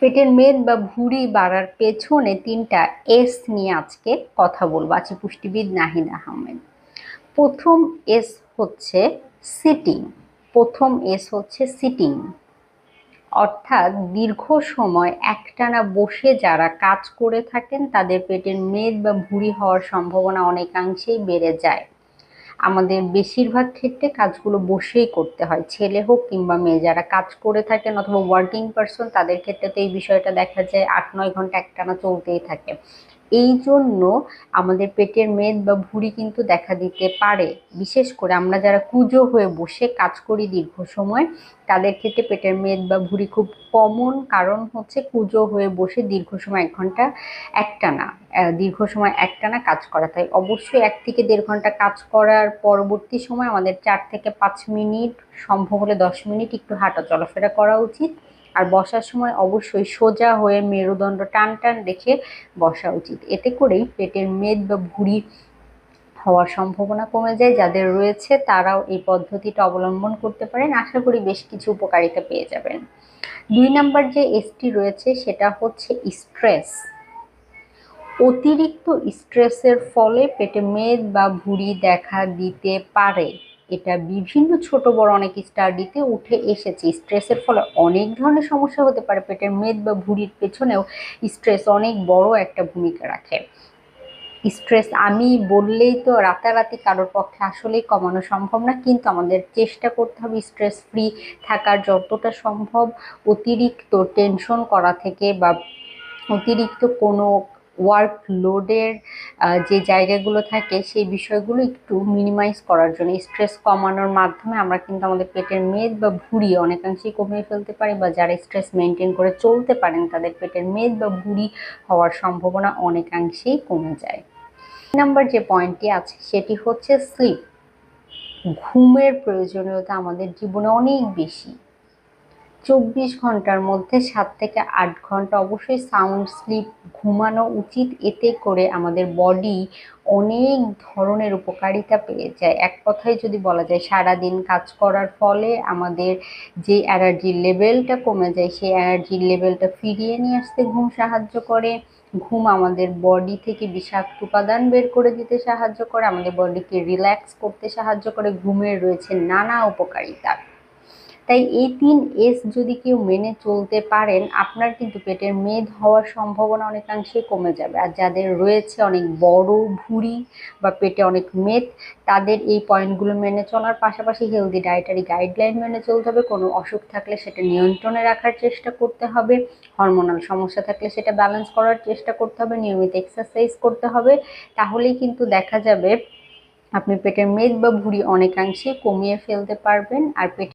পেটের মেদ বা ভুঁড়ি বাড়ার পেছনে তিনটা এস নিয়ে আজকে কথা বলব। আছে পুষ্টিবিদ নাহিদ আহমেদ। প্রথম এস হচ্ছে সিটিং প্রথম এস হচ্ছে সিটিং অর্থাৎ দীর্ঘ সময় একটানা বসে যারা কাজ করে থাকেন, তাদের পেটের মেদ বা ভুঁড়ি হওয়ার সম্ভাবনা অনেকাংশেই বেড়ে যায়। আমাদের বেশিরভাগ ক্ষেত্রে কাজগুলো বসেই করতে হয়। ছেলে হোক কিংবা মেয়ে, যারা কাজ করে থাকেন অথবা ওয়ার্কিং পারসন তাদের ক্ষেত্রে তো এই বিষয়টা দেখা যায় আট নয় ঘণ্টা একটানা চলতেই থাকে। এই জন্য আমাদের পেটের মেদ বা ভুঁড়ি কিন্তু দেখা দিতে পারে। বিশেষ করে আমরা যারা কুজো হয়ে বসে কাজ করি দীর্ঘ সময়, তাদের ক্ষেত্রে পেটের মেদ বা ভুঁড়ি খুব কমন কারণ হচ্ছে কুজো হয়ে বসে দীর্ঘ সময় এক ঘণ্টা, একটানা দীর্ঘ সময় একটানা কাজ করা। তাই অবশ্যই এক থেকে দেড় ঘণ্টা কাজ করার পরবর্তী সময় আমাদের চার থেকে পাঁচ মিনিট, সম্ভব হলে দশ মিনিট একটু হাঁটা চলাফেরা করা উচিত। আর বসার সময় অবশ্যই সোজা হয়ে মেরুদণ্ড টান টান রেখে বসা উচিত। এতে করেই পেটের মেদ বা ভুঁড়ি হওয়ার সম্ভাবনা কমে যায়। যাদের রয়েছে তারাও এই পদ্ধতিটা অবলম্বন করতে পারেন। আশা করি বেশ কিছু উপকারিতা পেয়ে যাবেন। দুই নাম্বার যে এসটি রয়েছে সেটা হচ্ছে স্ট্রেস অতিরিক্ত স্ট্রেসের ফলে পেটে মেদ বা ভুঁড়ি দেখা দিতে পারে। এটা বিভিন্ন ছোট বড় অনেক স্টাডিতে উঠে এসেছে। স্ট্রেসের ফলে অনেক ধরনের সমস্যা হতে পারে। পেটের মেদ বা ভুঁড়ির পেছনেও স্ট্রেস অনেক বড় একটা ভূমিকা রাখে। স্ট্রেস আমি বললেই তো রাতারাতি কারোর পক্ষে আসলেই কমানো সম্ভব না, কিন্তু আমাদের চেষ্টা করতে হবে স্ট্রেস ফ্রি থাকার যতটা সম্ভব। অতিরিক্ত টেনশন করা থেকে বা অতিরিক্ত কোনো ওয়ার্ক লোডের যে জায়গাগুলো থাকে সেই বিষয়গুলো একটু মিনিমাইজ করার জন্য। স্ট্রেস কমানোর মাধ্যমে আমরা কিন্তু আমাদের পেটের মেদ বা ভুঁড়ি অনেকাংশেই কমিয়ে ফেলতে পারি বা যারা স্ট্রেস মেনটেন করে চলতে পারেন তাদের পেটের মেদ বা ভুঁড়ি হওয়ার সম্ভাবনা অনেকাংশেই কমে যায়। নাম্বার যে পয়েন্টটি আছে সেটি হচ্ছে স্লিপ ঘুমের প্রয়োজনীয়তা আমাদের জীবনে অনেক বেশি। চব্বিশ ঘণ্টার মধ্যে সাত থেকে আট ঘণ্টা অবশ্যই সাউন্ড স্লিপ ঘুমানো উচিত। এতে করে আমাদের বডি অনেক ধরনের উপকারিতা পেয়ে যায়। এক কথায় যদি বলা যায়, সারাদিন কাজ করার ফলে আমাদের যে এনার্জির লেভেলটা কমে যায়, সেই এনার্জির লেভেলটা ফিরিয়ে নিয়ে আসতে ঘুম সাহায্য করে। ঘুম আমাদের বডি থেকে বিষাক্ত উপাদান বের করে দিতে সাহায্য করে। আমাদের বডিকে রিল্যাক্স করতে সাহায্য করে। ঘুমের রয়েছে নানা উপকারিতা। তাই এই তিন এস যদি কেউ মেনে চলতে পারেন, আপনার কিন্তু পেটের মেদ হওয়ার সম্ভাবনা অনেকাংশে কমে যাবে। আর যাদের রয়েছে অনেক বড় ভুঁড়ি বা পেটে অনেক মেদ, তাদের এই পয়েন্টগুলো মেনে চলার পাশাপাশি হেলদি ডায়েটারি গাইডলাইন মেনে চলতে হবে। কোনো অসুখ থাকলে সেটা নিয়ন্ত্রণে রাখার চেষ্টা করতে হবে। হরমোনাল সমস্যা থাকলে সেটা ব্যালেন্স করার চেষ্টা করতে হবে। নিয়মিত এক্সারসাইজ করতে হবে। তাহলেই কিন্তু দেখা যাবে আপনি পেটের মেদ বা ভুঁড়ি অনেকাংশে কমিয়ে ফেলতে পারবেন। আর পেটে